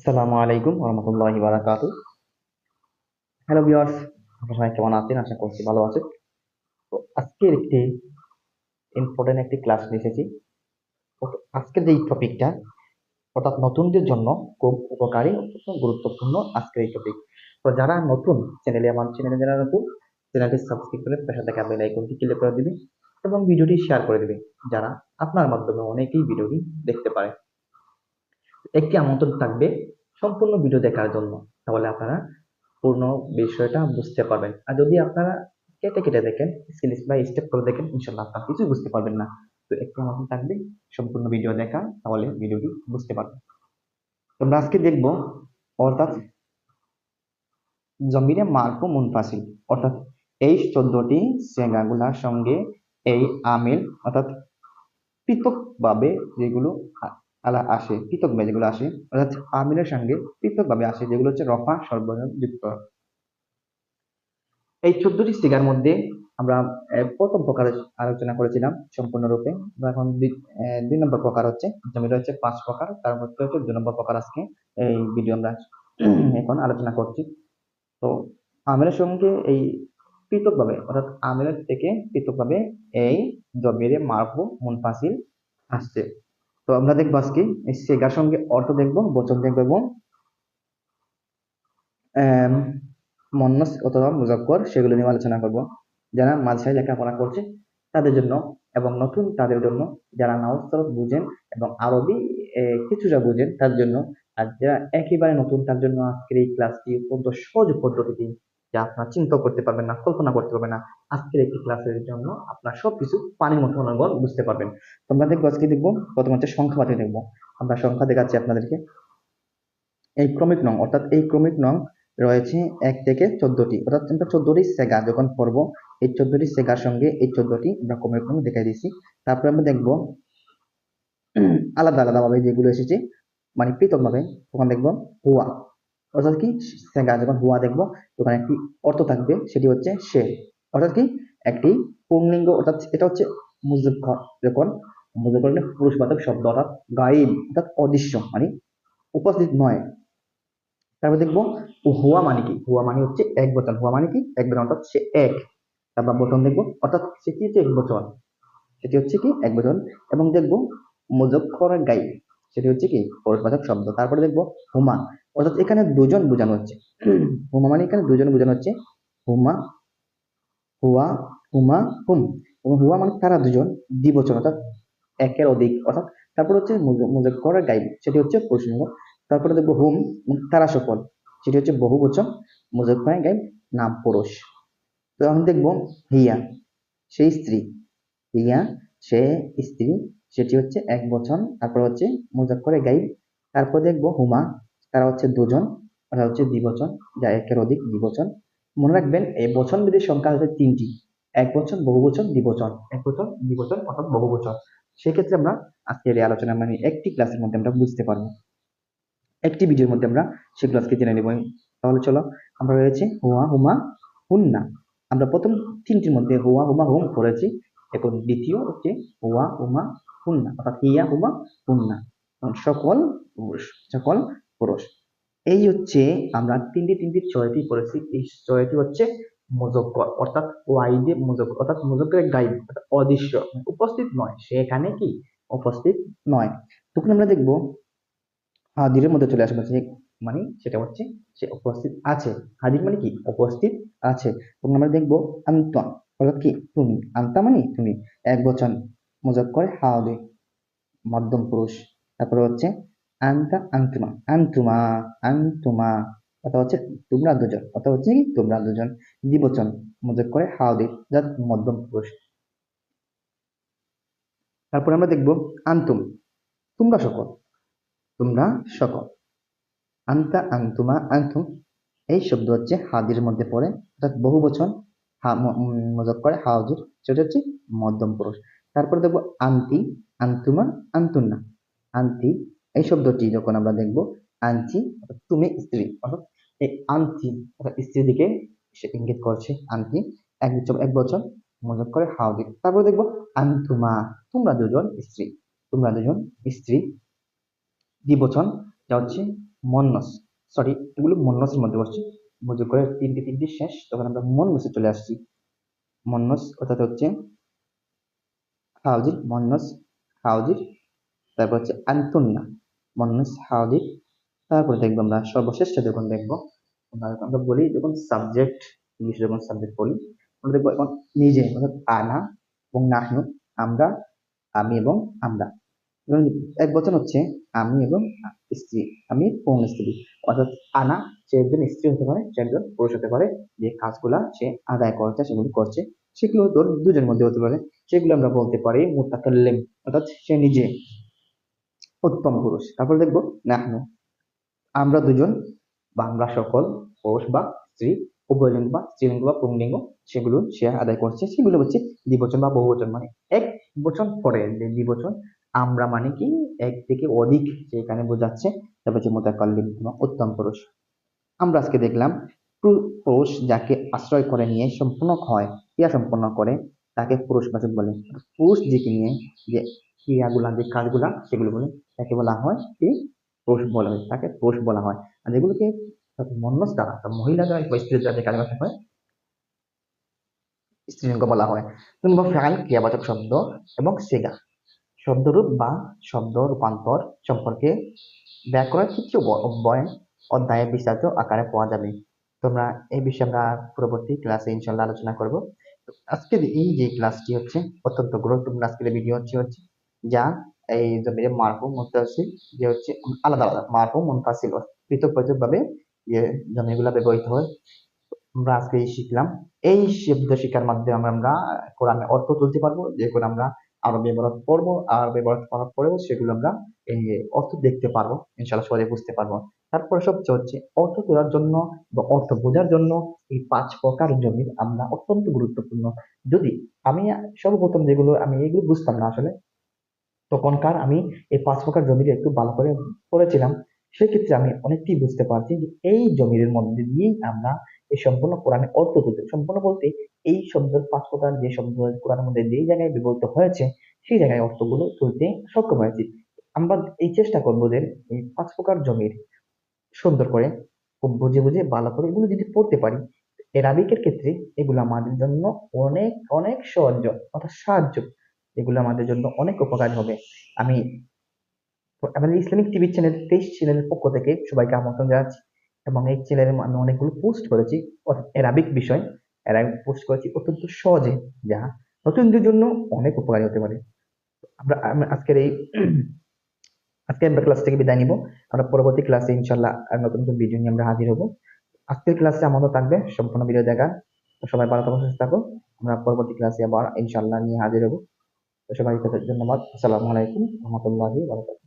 আসসালামু আলাইকুম রহমতুল্লাহি বারাকাতু হ্যালো ভিউয়ার্স আপনারা সবাই কেমন আছেন? আশা করছি ভালো আছেন। তো আজকের একটি ইম্পর্টেন্ট একটি ক্লাস নিয়ে এসেছি। আজকের যে টপিকটা অর্থাৎ নতুনদের জন্য খুব উপকারী গুরুত্বপূর্ণ আজকের এই টপিক তো যারা নতুন চ্যানেলে আমার চ্যানেলে যারা নতুন চ্যানেলটি সাবস্ক্রাইব করে পাশে থাকা বেল আইকনটি ক্লিক করে দিবে এবং ভিডিওটি শেয়ার করে দিবে যারা আপনার মাধ্যমে অনেকেই ভিডিওটি দেখতে পারে। একটি আমন্ত্রণ থাকবে সম্পূর্ণ ভিডিও দেখার জন্য। তাহলে আপনারা পূর্ণ বিষয়টা বুঝতে পারবেন। আর যদি আপনারা কেটে কেটে দেখেন স্কিল বাই স্টেপ করে দেখেন, ইনশাল্লাহ আপনারা কিছুই বুঝতে পারবেন না। তো একটু আমন্ত্রণ থাকবে সম্পূর্ণ ভিডিও দেখা, তাহলে ভিডিওটি বুঝতে পারবেন। আমরা আজকে দেখব, অর্থাৎ জমিরে মার্কো মুনফাসিল, অর্থাৎ এই চোদ্দটি সেগাগুলার সঙ্গে এই আমিল, অর্থাৎ পৃথকভাবে যেগুলো আলা আসে পৃথকভাবে যেগুলো আসে, অর্থাৎ আমিলের সঙ্গে পৃথকভাবে আসে, যেগুলো হচ্ছে রফা সর্বজন যুক্ত এই চোদ্দটি সিগার মধ্যে আমরা প্রথম প্রকার আলোচনা করেছিলাম সম্পূর্ণরূপে। এখন দুই নম্বর প্রকার হচ্ছে জমিটা হচ্ছে পাঁচ প্রকার, তার মধ্যে হচ্ছে দুই নম্বর প্রকার আজকে এই ভিডিও আমরা এখন আলোচনা করছি। তো আমিলের সঙ্গে এই পৃথকভাবে, অর্থাৎ আমিলের থেকে পৃথকভাবে এই জমিরে মারফু, মুনফাসিল আসছে। তো আমরা দেখব আজকে এই সেগার সঙ্গে অর্থ দেখব, বচন দেখব এবং মন্নস অথবা মুজাক্কর সেগুলো নিয়ে আলোচনা করব। যারা মাঝখানে লেখাপড়া করছে, তাদের জন্য এবং নতুন তাদের জন্য, যারা নাউজ বুঝেন এবং আরবি কিছুটা বুঝেন তার জন্য আর যারা একেবারে নতুন, তার জন্য আজকের এই ক্লাসটি অত্যন্ত সহজ পদ্ধতিতে যা আপনারা চিন্তা করতে পারবেন না, কল্পনা করতে পারবেন না। আজকের একটি ক্লাসের জন্য আপনার সবকিছু পানির মতো অনুগণ বুঝতে পারবেন। তোমরা দেখব, আজকে দেখব, প্রথম হচ্ছে সংখ্যা পাতি দেখব। আমরা সংখ্যা দেখাচ্ছি আপনাদেরকে। এই ক্রমিক নং, অর্থাৎ এই ক্রমিক নং রয়েছে এক থেকে চোদ্দটি। অর্থাৎ আমরা চোদ্দটি সেগা যখন পড়ব, এই চোদ্দটি সেগার সঙ্গে এই চোদ্দটি আমরা ক্রমিক নং দেখাই দিচ্ছি তারপরে আমরা দেখব, আলাদা আলাদা ভাবে যেগুলো এসেছে মানে পৃথক ভাবে তখন দেখব, হুয়া। অর্থাৎ কি? সেগা যখন হুয়া দেখব তখন একটি অর্থ থাকবে, সেটি হচ্ছে সে। অর্থাৎ কি? একটি পুংলিঙ্গ, অর্থাৎ এটা হচ্ছে মুজুক্ষর যখন মুজুক্ষর শব্দ, অর্থাৎ গাইব, অর্থাৎ অদৃশ্য মানে উপস্থিত নয়। তারপর দেখব, হুয়া মানে কি? হুয়া মানে হচ্ছে এক বচন হুয়া মানে কি? এক বচন অর্থাৎ সে এক। তারপর বচন দেখব, অর্থাৎ সেটি হচ্ছে? এক বচন সেটি হচ্ছে কি? এক বচন এবং দেখব মুজক্কর গাই সেটি হচ্ছে কি পরস্পাচক শব্দ। তারপরে দেখব হুমা। অর্থাৎ এখানে দুজন বোঝানো হচ্ছে। হুমা মানে এখানে দুজন বোঝানো হচ্ছে। হুমা, হুয়া, হুমা, হুম। এবং হুয়া মানে তারা দুজন, দ্বিবচন অর্থাৎ একের অধিক। অর্থাৎ তারপর হচ্ছে মুজক্কর গাইব সেটি হচ্ছে পুরুষলিঙ্গ তারপরে দেখব হুম তারা সকল সেটি হচ্ছে বহু বচন মুজক্কর গাইব নাম পুরুষ। তো এখন দেখব হিয়া, সেই স্ত্রী। হিয়া, সে স্ত্রী সেটি হচ্ছে এক বচন, তারপর হচ্ছে মুজক্করে গাইব, তারপর দেখব হুমা, তারা হচ্ছে দুজন ওটা হচ্ছে দ্বিবচন যা একের অধিক দ্বিবচন মনে রাখবেন, এই বচন বিধির সংখ্যা হচ্ছে তিনটি, এক বচন, বহু বচন দ্বিবচন এক বচন দ্বিবচন অর্থাৎ বহু বচন। সেক্ষেত্রে আমরা আজকের এই আলোচনা মানে একটি ক্লাসের মধ্যে আমরা বুঝতে পারব। একটি ভিডিওর মধ্যে আমরা সেগুলো আজকে জেনে নেব। তাহলে চলো, আমরা রয়েছে হুয়া হুমা, হুন্না। আমরা প্রথম তিনটির মধ্যে হুয়া হুমা, হুম পড়েছি এখন দ্বিতীয় হচ্ছে হুয়া হুমা হুন্না অর্থাৎ হিয়া হুমা হুন্না সকল পুরুষ সকল পুরুষ। এই হচ্ছে আমরা তিনটি তিনটি ছয়টি পড়েছি, এই ছয়টি হচ্ছে মুজক্কর, অর্থাৎ ওয়াইদে মুজক্কর, অর্থাৎ মুজক্করের অর্থাৎ অদৃশ্য মানে উপস্থিত নয়। সে এখানে কি? উপস্থিত নয়। তখন আমরা দেখব হাজিরের মধ্যে চলে আসবে মানে সেটা হচ্ছে সে উপস্থিত আছে। হাজির মানে কি? উপস্থিত আছে। তখন আমরা দেখব, আন্তন, অর্থাৎ কি? তুমি। আন্তা মানে তুমি। এক বচন। মুজক্কর হাওদে মধ্যম পুরুষ। তারপরে হচ্ছে, আন্তা আন্তুমা আন্তুমা আন্তুমা। অথবা হচ্ছে, তোমরা দুজন, অথবা হচ্ছে কি, তোমরা দুজন। দ্বিবচন মুজক্করে হাওদে যা মধ্যম পুরুষ। তারপরে আমরা দেখব, আন্তুম, তোমরা সকল তোমরা সকল। আন্তা আন্তুমা, আন্তুম, এই শব্দ হচ্ছে হাদির মধ্যে পড়ে, অর্থাৎ বহু বচন হা মজক করে হাউজুর সেটা হচ্ছে মধ্যম পুরুষ। তারপরে দেখব আন্তি, আন্তুমা, আন্তুন্না। আন্তি, এই শব্দটি যখন আমরা দেখব, আন্তি তুমি স্ত্রী, অর্থাৎ এই আন্তি অর্থাৎ স্ত্রী দিকে সে ইঙ্গিত করছে, আন্তি, এক বছর এক বছর মজক করে হাউদি তারপরে দেখব আন্তুমা, তোমরা দুজন স্ত্রী, তোমরা দুজন স্ত্রী। দ্বিবচন, যা হচ্ছে মন্নস সরি এগুলো মন্নসের মধ্যে পড়ছে বুঝে করে তিনটি তিনটি শেষ, তখন আমরা মন্নসে চলে আসছি। মন্নস অর্থাৎ হচ্ছে হাউজির মন্নস হাউজির, তারপর হচ্ছে আন্তুন্না মন্নস হাউজির। তারপরে দেখব আমরা সর্বশ্রেষ্ঠ যখন দেখব, আমরা আমরা বলি যখন সাবজেক্ট ইংলিশে যখন সাবজেক্ট বলি, আমরা দেখব এখন নিজে, অর্থাৎ আনা এবং নাহনু, আমরা, আমি এবং আমরা। এবং এক বচন হচ্ছে আমি এবং স্ত্রী, আমি পূর্ণ স্ত্রী। অর্থাৎ আনা, সে একজন স্ত্রী হতে পারে, সে একজন পুরুষ হতে পারে, যে কাজগুলা সে আদায় করছে সেগুলো করছে। সেগুলো তোর দুজনের মধ্যে হতে পারে। সেগুলো আমরা বলতে পারি মুতাকাল্লিম, অর্থাৎ সে নিজে উত্তম পুরুষ। তারপর দেখব, নাহনু। আমরা দুজন, বা আমরা সকল পুরুষ বা স্ত্রী উভয়লিঙ্গ বা স্ত্রীলিঙ্গ বা পুংলিঙ্গ, সেগুলো সে আদায় করছে। সেগুলো হচ্ছে দ্বিবচন বা বহুবচন মানে এক বচন পরে যে দ্বিবচন, আমরা মানে কি? এক থেকে অধিক সেখানে বোঝাচ্ছে তারপর হচ্ছে মোতাকাল্লিম এবং উত্তম পুরুষ। আমরা আজকে দেখলাম, পুরুষ যাকে আশ্রয় করে নিয়ে সম্পূর্ণ হয় ক্রিয়া সম্পন্ন করে, তাকে পুরুষবাচক বলে। পুরুষ দিকে নিয়ে যে ক্রিয়াগুলা, যে কাজগুলা, সেগুলো বলে, তাকে বলা হয় কি? পুরুষ বলা হয় তাকে পুরুষ বলা হয়। আর যেগুলোকে মন্নস দ্বারা মহিলা দ্বারা বা স্ত্রী দ্বারা যে কাজ করা হয় স্ত্রীলিঙ্গ বলা হয়। কিংবা ফ্যাল, ক্রিয়াবাচক শব্দ এবং সেগা। শব্দরূপ বা শব্দ রূপান্তর সম্পর্কে ব্যাকরণ কিছু বয় অধ্যায়ে বিস্তারিত আকারে পাওয়া যাবে। তোমরা এই বিষয়ে আমরা পরবর্তী ক্লাসে ইনশাল্লাহ আলোচনা করব। আজকের এই যে ক্লাসটি হচ্ছে, অত্যন্ত গুরুত্বপূর্ণ আজকের ভিডিও হচ্ছে হচ্ছে, যা এই জমির মারফু মুনতাসিল যে হচ্ছে, আলাদা আলাদা মারফু মুনফাসিল পৃথক পৃথক ভাবে যে জমিগুলা ব্যবহৃত হয়, আমরা আজকে শিখলাম। এই শব্দ শিক্ষার মাধ্যমে আমরা কোরআনের অর্থ তুলতে পারব, যে করে আমরা আরও ব্যবহার পড়ব আর ব্যবহার পড়ার পরেও সেগুলো আমরা এই অর্থ দেখতে পারব ইনশাল্লাহ সহজে বুঝতে পারব। তারপরে সবচেয়ে হচ্ছে অর্থ তোলার জন্য বা অর্থ বোঝার জন্য এই পাঁচ প্রকার জমির আমরা অত্যন্ত গুরুত্বপূর্ণ। যদি আমি সর্বপ্রথম যেগুলো, আমি এগুলো বুঝতাম না আসলে, তখনকার আমি এই পাঁচ প্রকার জমির একটু ভালো করে পড়েছিলাম, সেক্ষেত্রে আমি অনেকটি বুঝতে পারছি যে এই জমির মধ্যে দিয়েই আমরা এই সম্পূর্ণ কোরআনে অর্থ তুলতে, সম্পূর্ণ বলতে এই শব্দের পাঁচ প্রকার যে শব্দ কোরআনের মধ্যে যেই জায়গায় ব্যবহৃত হয়েছে, সেই জায়গায় অর্থগুলো তুলতে সক্ষম হয়েছি। আমরা এই চেষ্টা করব যে এই পাঁচ প্রকার জমির সুন্দর করে খুব বুঝে বুঝে, ভালো করে এগুলো যদি পড়তে পারি, এরাবিকের ক্ষেত্রে এগুলো আমাদের জন্য অনেক অনেক সহজ, অর্থাৎ সাহায্য। এগুলো আমাদের জন্য অনেক উপকার হবে। আমি আমাদের ইসলামিক টিভি চ্যানেল তেইশ চ্যানেলের পক্ষ থেকে সবাইকে আমন্ত্রণ জানাচ্ছি এবং এই চ্যানেলে আমি অনেকগুলো পোস্ট করেছি, অর্থাৎ অ্যারাবিক বিষয়। অ্যারাবিক পোস্ট করেছি অত্যন্ত সহজে, যা নতুনদের জন্য অনেক উপকারী হতে পারে। আমরা আজকের এই, আজকে আমরা ক্লাস থেকে বিদায় নিব। আমরা পরবর্তী ক্লাসে ইনশাল্লাহ নতুন নতুন ভিডিও নিয়ে আমরা হাজির হব। আজকের ক্লাসে আমাদের থাকবে সম্পূর্ণ ভিডিও দেখার তো সবাই ভালো থাকো, সুস্থ থাকো। আমরা পরবর্তী ক্লাসে আবার ইনশাল্লাহ নিয়ে হাজির হব। তো সবাইকে ধন্যবাদ। আসসালামু আলাইকুম রহমতুল্লাহি বারাকাতুহু।